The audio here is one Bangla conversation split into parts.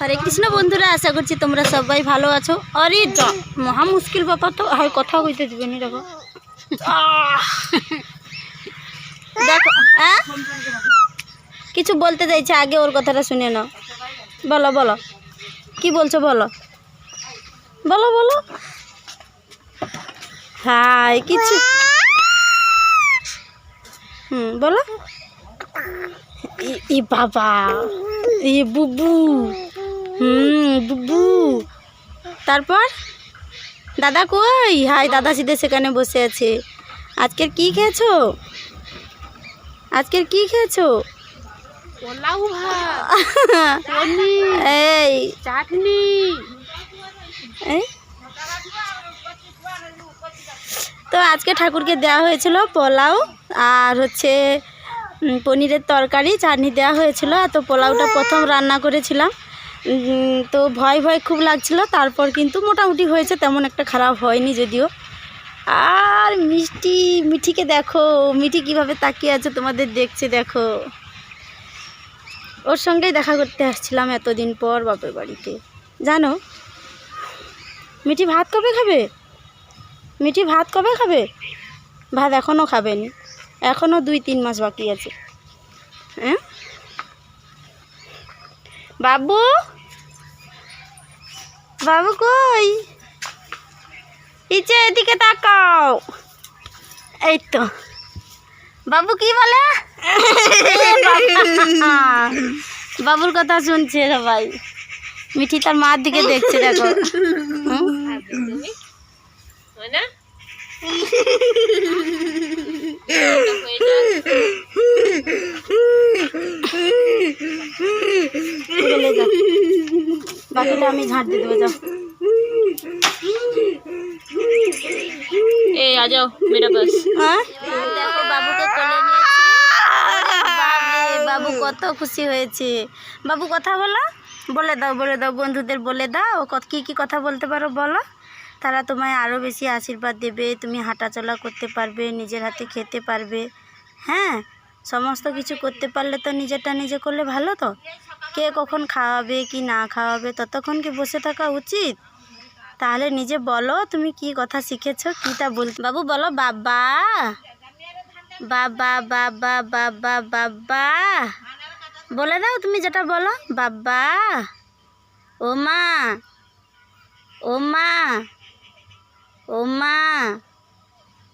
হরে কৃষ্ণ বন্ধুরা, আশা করছি তোমরা সবাই ভালো আছো। আরে মহা মুশকিল ব্যাপার তো। আর কথা কইতে দিবে নি, দেখো! দেখো হ্যাঁ? কিছু বলতে চাইছে, আগে ওর কথাটা শুনে নাও। বলো বলো। কি বলছো, বলো। বলো বলো। হাই, কিছু হুম, বলো। ই বাবা, ই বুবু। হুম বুবু। তারপর? দাদা কই? হাই দাদা সিধে সেখানে বসে আছে। আজকের কি খেয়েছো? আজকের কি খেয়েছো? পোলাও এই। চাটনি। এই। তো আজকে ঠাকুরকে দেওয়া হয়েছিল পোলাও আর হচ্ছে পনিরের তরকারি চাটনি দেওয়া হয়েছিল। তো পোলাওটা প্রথম রান্না করেছিলাম। তো ভয় ভয় খুব লাগছিল। তারপর কিন্তু মোটামুটি হয়েছে, তেমন একটা খারাপ হয়নি যদিও। আর মিষ্টি, মিঠিকে দেখো, মিঠি কীভাবে তাকিয়ে আছে তোমাদের দেখছে, দেখো। ওর সঙ্গেই দেখা করতে আসছিলাম এতদিন পর বাপের বাড়িতে। জানো, মিঠি ভাত কবে খাবে? মিঠি ভাত কবে খাবে? ভাত এখনও খাবেনি। এখনও দুই তিন মাস বাকি আছে। হ্যাঁ? বাবু? বাবু কই? ইচ্ছে এদিকে তাকাও। এই তো। বাবু কি বলে? বাবুর কথা শুনছে সবাই। মিঠি তার মার দিকে দেখছে দেখো। না? আমি ঝাঁট দিয়ে দেবো যাও। এই আজাও মেরা বাস। হ্যাঁ? বাবু কত খুশি হয়েছে। বাবু কথা বলো। বলে দাও বলে দাও বন্ধুদের বলে দাও। কী কী কথা বলতে পারো বলো। তারা তোমায় আরও বেশি আশীর্বাদ দেবে। তুমি হাঁটাচলা করতে পারবে নিজের হাতে খেতে পারবে। হ্যাঁ? সমস্ত কিছু করতে পারলে তো নিজেরটা নিজে করলে ভালো তো? কে কখন খাওয়াবে, কি না খাওয়াবে, ততক্ষণ কি বসে থাকা উচিত? তাহলে নিজে বলো, তুমি কি কথা শিখেছো, কি তা বলতে বাবু বলো, বাবা। বাবা বাবা বাবা বাবা। বলে দাও তুমি যেটা বলো। বাবা। ও মা। ও মা। ও মা।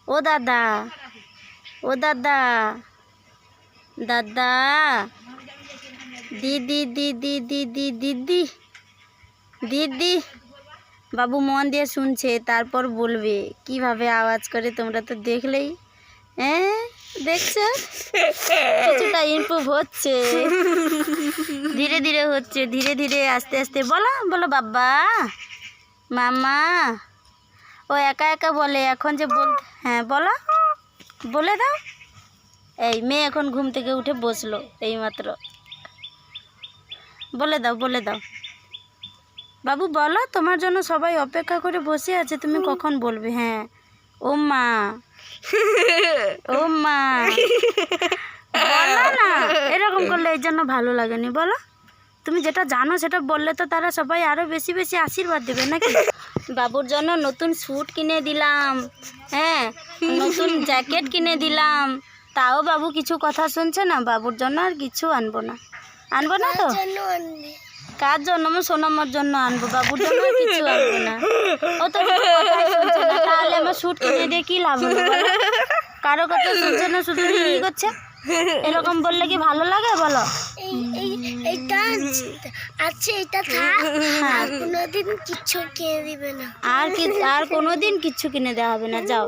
ও দাদা। ও দাদা। দাদা। দিদি দিদি দিদি দিদি দিদি বাবু মন দিয়ে শুনছে, তারপর বলবে, কীভাবে আওয়াজ করে তোমরা তো দেখলেই? হ্যাঁ দেখছ? কিছুটা ইমপ্রুভ হচ্ছে। ধীরে ধীরে হচ্ছে, ধীরে ধীরে আস্তে আস্তে। বলো বলো বাবা, মামা। ও একা একা বলে, এখন যে বল হ্যাঁ বলো, বলে দাও। এই মেয়ে এখন ঘুম থেকে উঠে বসল, এইমাত্র। বলে দাও বলে দাও। বাবু বলো তোমার জন্য সবাই অপেক্ষা করে বসে আছে তুমি কখন বলবে? হ্যাঁ। ও মা। ও মা। বলো না এরকম করলে এই জন্য ভালো লাগেনি বলো। তুমি যেটা জানো সেটা বললে তো তারা সবাই আরও বেশি বেশি আশীর্বাদ দেবে নাকি? বাবুর জন্য নতুন স্যুট কিনে দিলাম হ্যাঁ নতুন জ্যাকেট কিনে দিলাম। তাও বাবু কিছু কথা শুনছে না বাবুর জন্য আর কিছু আনব না। আনব না তো? কার জন্য আমার সোনামার জন্য আনব বাবুর জন্য কিছু আনব না। ও তো তাহলে আমার স্যুট কিনে দিয়ে কি লাভ কারও কথা শুনছে না শুধু কি করছে? এরকম বললে কি ভালো লাগে বলো? এটা থাক। আর কোনোদিন কিচ্ছু কিনে দিবে না। আর কি আর কোনো দিন কিচ্ছু কিনে দেওয়া হবে না যাও।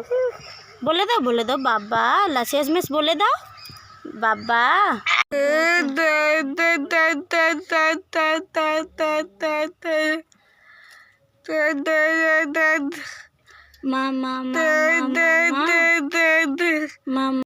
বলে দাও বলে দাও বাবা শেষমেশ বলে দাও। বাবা। মা মা মা মা মা মা